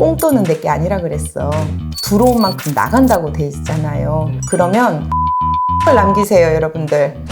꽁돈은 내게 아니라 그랬어. 들어온 만큼 나간다고 돼 있잖아요. 그러면 을 남기세요, 여러분들.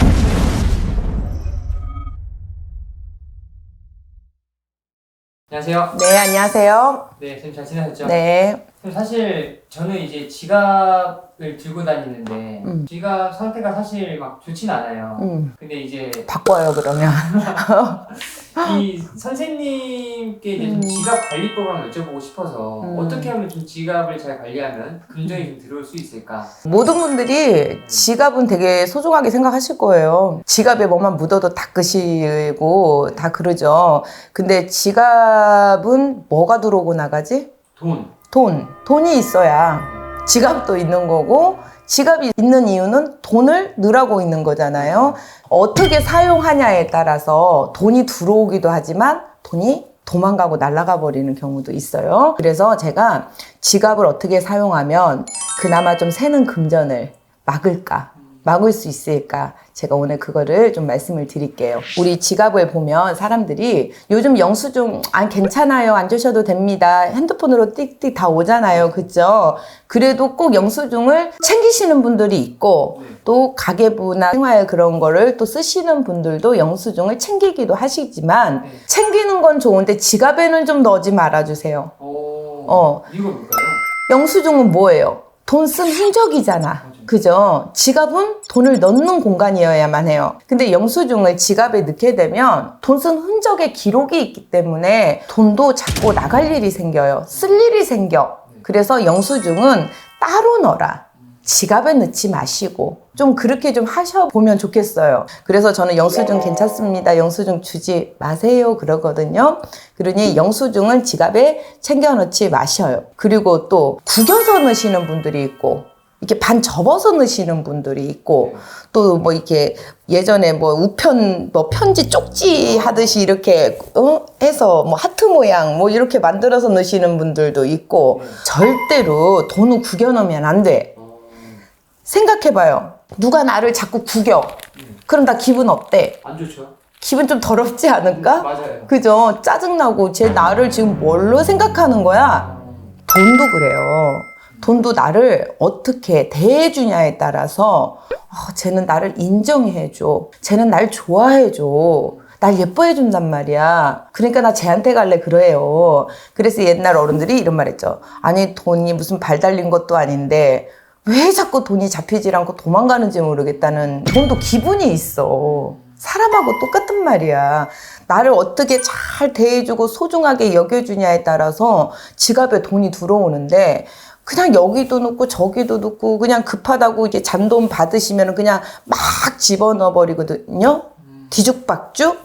안녕하세요. 네, 안녕하세요. 네, 선생님 잘 지내셨죠? 네. 선생님, 사실 저는 이제 지갑을 들고 다니는데 음. 지갑 상태가 사실 막 좋진 않아요. 음, 근데 이제 바꿔요, 그러면. 이 선생님께 이제 좀 음. 지갑 관리법을 한번 여쭤보고 싶어서 음. 어떻게 하면 좀 지갑을 잘 관리하면 금전이 좀 들어올 수 있을까? 모든 분들이 지갑은 되게 소중하게 생각하실 거예요. 지갑에 뭐만 묻어도 닦으시고 다 그러죠. 근데 지갑은 뭐가 들어오고 나가지? 돈. 돈. 돈이 있어야 지갑도 있는 거고 지갑이 있는 이유는 돈을 넣으라고 있는 거잖아요. 어떻게 사용하냐에 따라서 돈이 들어오기도 하지만 돈이 도망가고 날아가 버리는 경우도 있어요. 그래서 제가 지갑을 어떻게 사용하면 그나마 좀 새는 금전을 막을까? 막을 수 있을까? 제가 오늘 그거를 좀 말씀을 드릴게요. 우리 지갑을 보면 사람들이 요즘 영수증 안 괜찮아요. 안 주셔도 됩니다. 핸드폰으로 띡띡 다 오잖아요. 그죠? 그래도 꼭 영수증을 챙기시는 분들이 있고 네. 또 가계부나 생활 그런 거를 또 쓰시는 분들도 영수증을 챙기기도 하시지만 네. 챙기는 건 좋은데 지갑에는 좀 넣지 말아주세요. 오. 어. 이유가 뭘까요? 영수증은 뭐예요? 돈 쓴 흔적이잖아. 그죠? 지갑은 돈을 넣는 공간이어야만 해요. 근데 영수증을 지갑에 넣게 되면 돈 쓴 흔적의 기록이 있기 때문에 돈도 자꾸 나갈 일이 생겨요. 쓸 일이 생겨. 그래서 영수증은 따로 넣어라. 지갑에 넣지 마시고 좀 그렇게 좀 하셔보면 좋겠어요. 그래서 저는 영수증 괜찮습니다. 영수증 주지 마세요. 그러거든요. 그러니 영수증은 지갑에 챙겨 넣지 마셔요. 그리고 또 구겨서 넣으시는 분들이 있고 이렇게 반 접어서 넣으시는 분들이 있고 또 뭐 이렇게 예전에 뭐 우편 뭐 편지 쪽지 하듯이 이렇게 어? 해서 뭐 하트 모양 뭐 이렇게 만들어서 넣으시는 분들도 있고 절대로 돈을 구겨 넣으면 안 돼. 어. 생각해봐요. 누가 나를 자꾸 구겨. 그럼 나 기분 어때? 안 좋죠? 기분 좀 더럽지 않을까? 맞아요. 그죠? 짜증나고 쟤 나를 지금 뭘로 생각하는 거야? 돈도 그래요. 돈도 나를 어떻게 대해주냐에 따라서 아, 쟤는 나를 인정해줘. 쟤는 날 좋아해줘. 날 예뻐해 준단 말이야. 그러니까 나 쟤한테 갈래 그래요. 그래서 옛날 어른들이 이런 말 했죠. 아니 돈이 무슨 발 달린 것도 아닌데 왜 자꾸 돈이 잡히질 않고 도망가는지 모르겠다는 돈도 기분이 있어. 사람하고 똑같은 말이야. 나를 어떻게 잘 대해주고 소중하게 여겨주냐에 따라서 지갑에 돈이 들어오는데 그냥 여기도 넣고 저기도 넣고 그냥 급하다고 이제 잔돈 받으시면 그냥 막 집어넣어 버리거든요. 뒤죽박죽.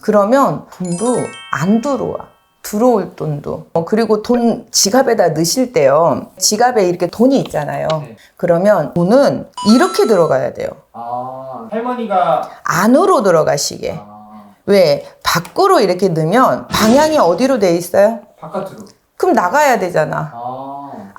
그러면 돈도 안 들어와. 들어올 돈도. 어, 그리고 돈 지갑에다 넣으실 때요. 지갑에 이렇게 돈이 있잖아요. 네. 그러면 돈은 이렇게 들어가야 돼요. 아, 할머니가 안으로 들어가시게. 아, 왜? 밖으로 이렇게 넣으면 방향이 어디로 돼 있어요? 바깥으로. 그럼 나가야 되잖아. 아,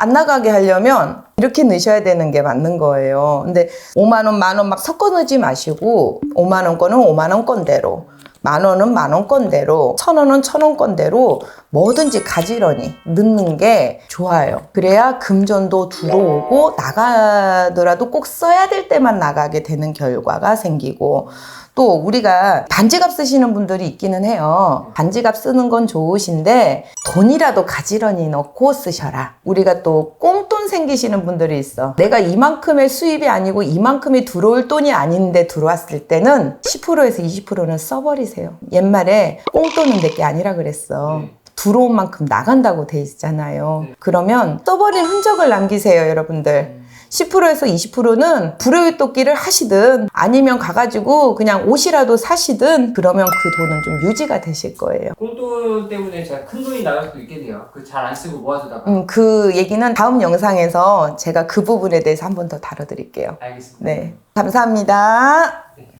안 나가게 하려면 이렇게 넣으셔야 되는 게 맞는 거예요. 근데 5만 원, 만 원 막 섞어 넣지 마시고 5만 원 거는 5만 원 건대로 만 원은 만 원 건대로 천 원은 천 원 건대로 뭐든지 가지런히 넣는 게 좋아요. 그래야 금전도 들어오고 나가더라도 꼭 써야 될 때만 나가게 되는 결과가 생기고 또 우리가 반지갑 쓰시는 분들이 있기는 해요. 반지갑 쓰는 건 좋으신데 돈이라도 가지런히 넣고 쓰셔라. 우리가 또 꽁돈 생기시는 분들이 있어. 내가 이만큼의 수입이 아니고 이만큼이 들어올 돈이 아닌데 들어왔을 때는 10%에서 20%는 써버리세요. 옛말에 꽁돈은 내게 아니라 그랬어. 네. 들어온 만큼 나간다고 돼 있잖아요. 네. 그러면 써버린 흔적을 남기세요, 여러분들. 10%에서 20%는 불효의 토끼를 하시든 아니면 가가지고 그냥 옷이라도 사시든 그러면 그 돈은 좀 유지가 되실 거예요. 꽁돈 때문에 제가 큰 돈이 나갈 수도 있겠네요. 그 잘 안 쓰고 모아두다가. 음, 그 얘기는 다음 영상에서 제가 그 부분에 대해서 한 번 더 다뤄드릴게요. 알겠습니다. 네. 감사합니다. 네.